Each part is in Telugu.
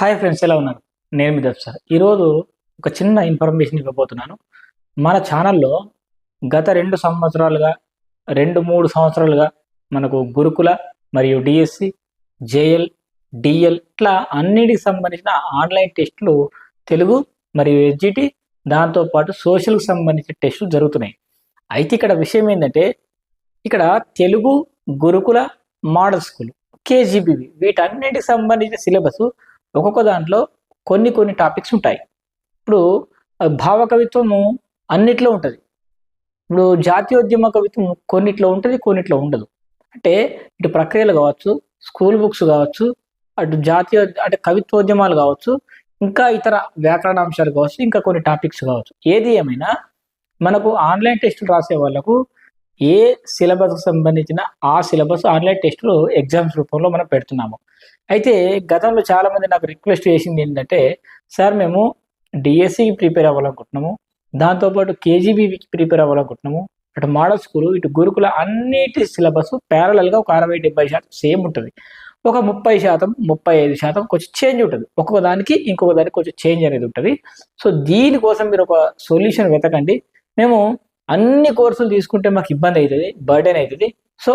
హాయ్ ఫ్రెండ్స్ ఎలా ఉన్నారు? నేను మీ సార్ ఈరోజు ఒక చిన్న ఇన్ఫర్మేషన్ ఇవ్వబోతున్నాను. మన ఛానల్లో గత రెండు సంవత్సరాలుగా రెండు మూడు సంవత్సరాలుగా మనకు గురుకుల మరియు డిఎస్సి జేఎల్ డిఎల్ ఇట్లా అన్నిటికి సంబంధించిన ఆన్లైన్ టెస్టులు తెలుగు మరియు ఎస్జిటి దాంతోపాటు సోషల్కి సంబంధించిన టెస్టులు జరుగుతున్నాయి. అయితే ఇక్కడ విషయం ఏంటంటే ఇక్కడ తెలుగు గురుకుల మోడల్ స్కూల్ కేజీబీవి వీటన్నిటికి సంబంధించిన సిలబస్ ఒక్కొక్క దాంట్లో కొన్ని కొన్ని టాపిక్స్ ఉంటాయి. ఇప్పుడు భావకవిత్వము భావ కవిత్వము అన్నిట్లో ఉంటుంది. ఇప్పుడు జాతీయోద్యమ కవిత్వం కొన్నిట్లో ఉంటుంది కొన్నిట్లో ఉండదు. అంటే ఇటు ప్రక్రియలు కావచ్చు స్కూల్ బుక్స్ కావచ్చు అటు జాతీయ అంటే కవిత్వోద్యమాలు కావచ్చు ఇంకా ఇతర వ్యాకరణాంశాలు కావచ్చు ఇంకా కొన్ని టాపిక్స్ కావచ్చు. ఏది ఏమైనా మనకు ఆన్లైన్ టెస్టులు రాసే వాళ్ళకు ఏ సిలబస్కి సంబంధించిన ఆ సిలబస్ ఆన్లైన్ టెస్టులు ఎగ్జామ్స్ రూపంలో మనం పెడుతున్నాము. అయితే గతంలో చాలామంది నాకు రిక్వెస్ట్ చేసింది ఏంటంటే సార్ మేము డిఎస్సికి ప్రిపేర్ అవ్వాలనుకుంటున్నాము దాంతోపాటు కేజీబీకి ప్రిపేర్ అవ్వాలనుకుంటున్నాము అటు మోడల్ స్కూల్ ఇటు గురుకుల అన్నిటి సిలబస్ ప్యారలల్గా ఒక అరవై డెబ్బై శాతం సేమ్ ఉంటుంది. ఒక ముప్పై శాతం ముప్పై ఐదు శాతం కొంచెం చేంజ్ ఉంటుంది. ఒక్కొక్క దానికి ఇంకొక దానికి కొంచెం చేంజ్ అనేది ఉంటుంది. సో దీనికోసం మీరు ఒక సొల్యూషన్ వెతకండి. మేము అన్ని కోర్సులు తీసుకుంటే మాకు ఇబ్బంది అవుతుంది బర్డెన్ అవుతుంది. సో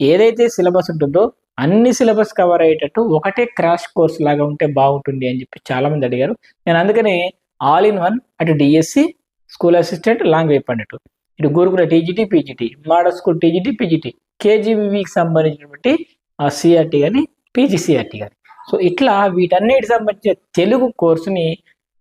ఏదైతే సిలబస్ ఉంటుందో అన్ని సిలబస్ కవర్ అయ్యేటట్టు ఒకటే క్రాష్ కోర్స్ లాగా ఉంటే బాగుంటుంది అని చెప్పి చాలా మంది అడిగారు. నేను అందుకని ఆల్ ఇన్ వన్ అటు డిఎస్సి స్కూల్ అసిస్టెంట్ లాంగ్ వేప్ అన్నట్టు ఇటు గురుకుల TGT PGT model school TGT PGT కేజీబీవీకి సంబంధించినటువంటి సిఆర్టీ కానీ పీజీసీఆర్టీ కానీ సో ఇట్లా వీటన్నిటికి సంబంధించిన తెలుగు కోర్సుని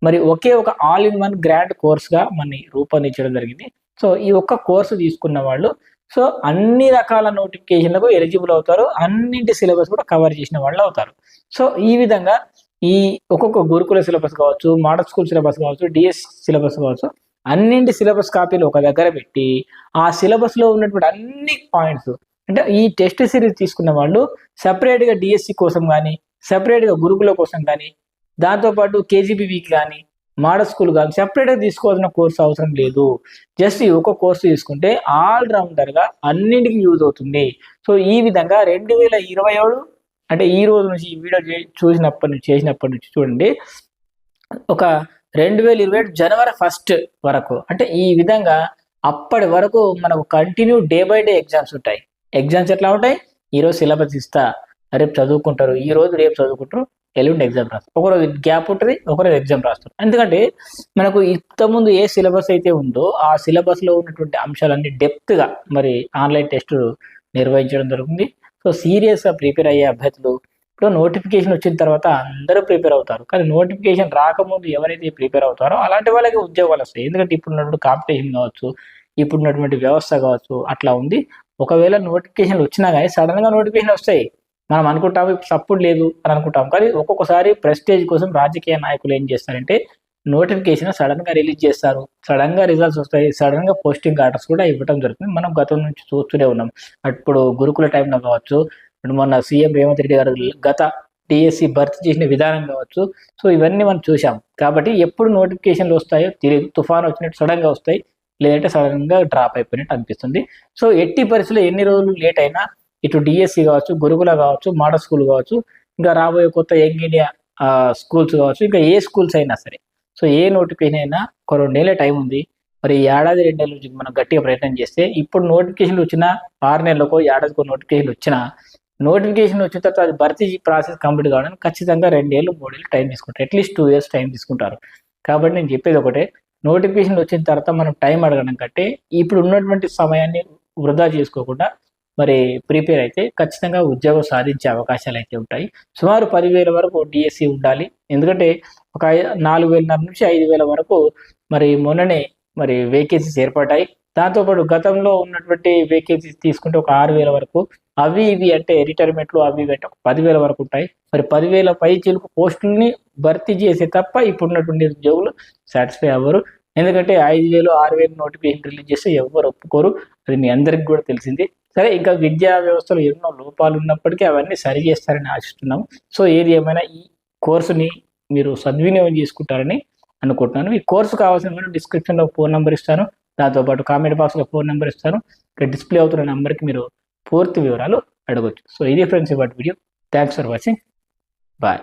మరి ఒకే ఒక ఆల్ ఇన్ వన్ గ్రాండ్ కోర్స్గా మనని రూపొందించడం జరిగింది. సో ఈ ఒక్క కోర్సు తీసుకున్న వాళ్ళు సో అన్ని రకాల నోటిఫికేషన్లకు ఎలిజిబుల్ అవుతారు. అన్నింటి సిలబస్ కూడా కవర్ చేసిన వాళ్ళు అవుతారు. సో ఈ విధంగా ఈ ఒక్కొక్క గురుకుల సిలబస్ కావచ్చు మోడల్ స్కూల్ సిలబస్ కావచ్చు డిఎస్ సిలబస్ కావచ్చు అన్నింటి సిలబస్ కాపీలు ఒక దగ్గర పెట్టి ఆ సిలబస్లో ఉన్నటువంటి అన్ని పాయింట్స్ అంటే ఈ టెస్ట్ సిరీస్ తీసుకున్న వాళ్ళు సపరేట్గా డిఎస్సి కోసం కానీ సపరేట్గా గురుకుల కోసం కానీ దాంతోపాటు కేజీబీవీకి కానీ మోడల్ స్కూల్ కానీ సెపరేట్గా తీసుకోవాల్సిన కోర్సు అవసరం లేదు. జస్ట్ ఈ ఒక కోర్సు తీసుకుంటే ఆల్రౌండర్గా అన్నింటికి యూజ్ అవుతుంది. సో ఈ విధంగా రెండు వేల ఇరవై ఏడు అంటే ఈ రోజు నుంచి ఈ వీడియో చూసినప్పటి నుంచి చేసినప్పటి నుంచి చూడండి ఒక రెండు వేల ఇరవై ఏడు జనవరి ఫస్ట్ వరకు అంటే ఈ విధంగా అప్పటి వరకు మనకు continue day by day exams ఉంటాయి. ఎగ్జామ్స్ ఎట్లా ఉంటాయి? ఈరోజు సిలబస్ ఇస్తా. రేపు చదువుకుంటారు. ఈ రోజు రేపు చదువుకుంటారు. ఎల్లుండి ఎగ్జామ్ రాస్తారు. ఒకరోజు గ్యాప్ ఉంటుంది ఒకరోజు ఎగ్జామ్ రాస్తారు. ఎందుకంటే మనకు ఇంతకుముందు ఏ సిలబస్ అయితే ఉందో ఆ సిలబస్లో ఉన్నటువంటి అంశాలన్నీ డెప్త్గా మరి ఆన్లైన్ టెస్ట్ నిర్వహించడం జరుగుతుంది. సో సీరియస్గా ప్రిపేర్ అయ్యే అభ్యర్థులు ఇప్పుడు నోటిఫికేషన్ వచ్చిన తర్వాత అందరూ ప్రిపేర్ అవుతారు. కానీ నోటిఫికేషన్ రాకముందు ఎవరైతే ప్రిపేర్ అవుతారో అలాంటి వాళ్ళకి ఉద్యోగాలు వస్తాయి. ఎందుకంటే ఇప్పుడు ఉన్నటువంటి కాంపిటీషన్ కావచ్చు ఇప్పుడు ఉన్నటువంటి వ్యవస్థ కావచ్చు అట్లా ఉంది. ఒకవేళ నోటిఫికేషన్లు వచ్చినా కానీ సడన్గా నోటిఫికేషన్ వస్తాయి. మనం అనుకుంటాం సపోర్ట్ లేదు అని అనుకుంటాం. కానీ ఒక్కొక్కసారి ప్రెస్టేజ్ కోసం రాజకీయ నాయకులు ఏం చేస్తారంటే నోటిఫికేషన్ సడన్గా రిలీజ్ చేస్తారు. సడన్గా రిజల్ట్స్ వస్తాయి. సడన్గా పోస్టింగ్ ఆర్డర్స్ కూడా ఇవ్వడం జరుగుతుంది. మనం గతం నుంచి చూస్తూనే ఉన్నాం. ఇప్పుడు గురుకుల టైంలో కావచ్చు మొన్న సీఎం రేవంత్ రెడ్డి గారు గత డిఎస్సి భర్తీ చేసిన విధానం కావచ్చు. సో ఇవన్నీ మనం చూసాం కాబట్టి ఎప్పుడు నోటిఫికేషన్లు వస్తాయో తెలియదు. తుఫాన్ వచ్చినట్టు సడన్గా వస్తాయి. లేదంటే సడన్గా డ్రాప్ అయిపోయినట్టు అనిపిస్తుంది. సో ఎట్టి పరిస్థితుల్లో ఎన్ని రోజులు లేట్ అయినా ఇటు డిఎస్సి కావచ్చు గురుకుల కావచ్చు మోడల్ స్కూల్ కావచ్చు ఇంకా రాబోయే కొత్త యంగ్ ఇండియా స్కూల్స్ కావచ్చు ఇంకా ఏ స్కూల్స్ అయినా సరే. సో ఏ నోటిఫికేషన్ అయినా ఒక రెండేళ్ళ టైం ఉంది. మరి ఈ ఏడాది రెండేళ్ళ నుంచి మనం గట్టిగా ప్రయత్నం చేస్తే ఇప్పుడు నోటిఫికేషన్లు వచ్చినా ఆరు నెలలకో ఏడాదికో నోటిఫికేషన్ వచ్చినా నోటిఫికేషన్ వచ్చిన తర్వాత అది భర్తీ ప్రాసెస్ కంప్లీట్ కావడానికి ఖచ్చితంగా రెండేళ్ళు మూడేళ్ళు టైం తీసుకుంటారు. అట్లీస్ట్ టూ ఇయర్స్ టైం తీసుకుంటారు. కాబట్టి నేను చెప్పేది ఒకటే నోటిఫికేషన్ వచ్చిన తర్వాత మనం టైం అడగడం కంటే ఇప్పుడు ఉన్నటువంటి సమయాన్ని వృధా చేసుకోకుండా మరి ప్రిపేర్ అయితే ఖచ్చితంగా ఉద్యోగం సాధించే అవకాశాలు అయితే ఉంటాయి. సుమారు పదివేల వరకు డిఎస్సి ఉండాలి. ఎందుకంటే ఒక నాలుగు వేలన్నర నుంచి ఐదు వేల వరకు మరి మొన్ననే మరి వేకెన్సీస్ ఏర్పడ్డాయి. దాంతోపాటు గతంలో ఉన్నటువంటి వేకెన్సీస్ తీసుకుంటే ఒక ఆరు వేల వరకు. అవి ఇవి అంటే రిటైర్మెంట్లు అవి ఇవి అంటే ఒక పదివేల వరకు ఉంటాయి. మరి పదివేల పై చిలుకు పోస్టుల్ని భర్తీ చేసే తప్ప ఇప్పుడున్నటువంటి ఉద్యోగులు సాటిస్ఫై అవ్వరు. ఎందుకంటే ఐదు వేలు ఆరు వేలు నోటిఫికేషన్ రిలీజ్ చేస్తే ఎవరు ఒప్పుకోరు. అది మీ అందరికి కూడా తెలిసింది. సరే ఇంకా విద్యా వ్యవస్థలో ఎన్నో లోపాలు ఉన్నప్పటికీ అవన్నీ సరి చేస్తారని ఆశిస్తున్నాము. సో ఏది ఏమైనా ఈ కోర్సుని మీరు సద్వినియోగం చేసుకుంటారని అనుకుంటున్నాను. ఈ కోర్సు కావాల్సిన డిస్క్రిప్షన్లో ఫోన్ నెంబర్ ఇస్తాను. దాంతోపాటు కామెంట్ బాక్స్లో ఫోన్ నెంబర్ ఇస్తాను. ఇక్కడ డిస్ప్లే అవుతున్న నెంబర్కి మీరు పూర్తి వివరాలు అడగొచ్చు. సో ఇది ఫ్రెండ్స్ ఇవాటి video. Thanks for watching bye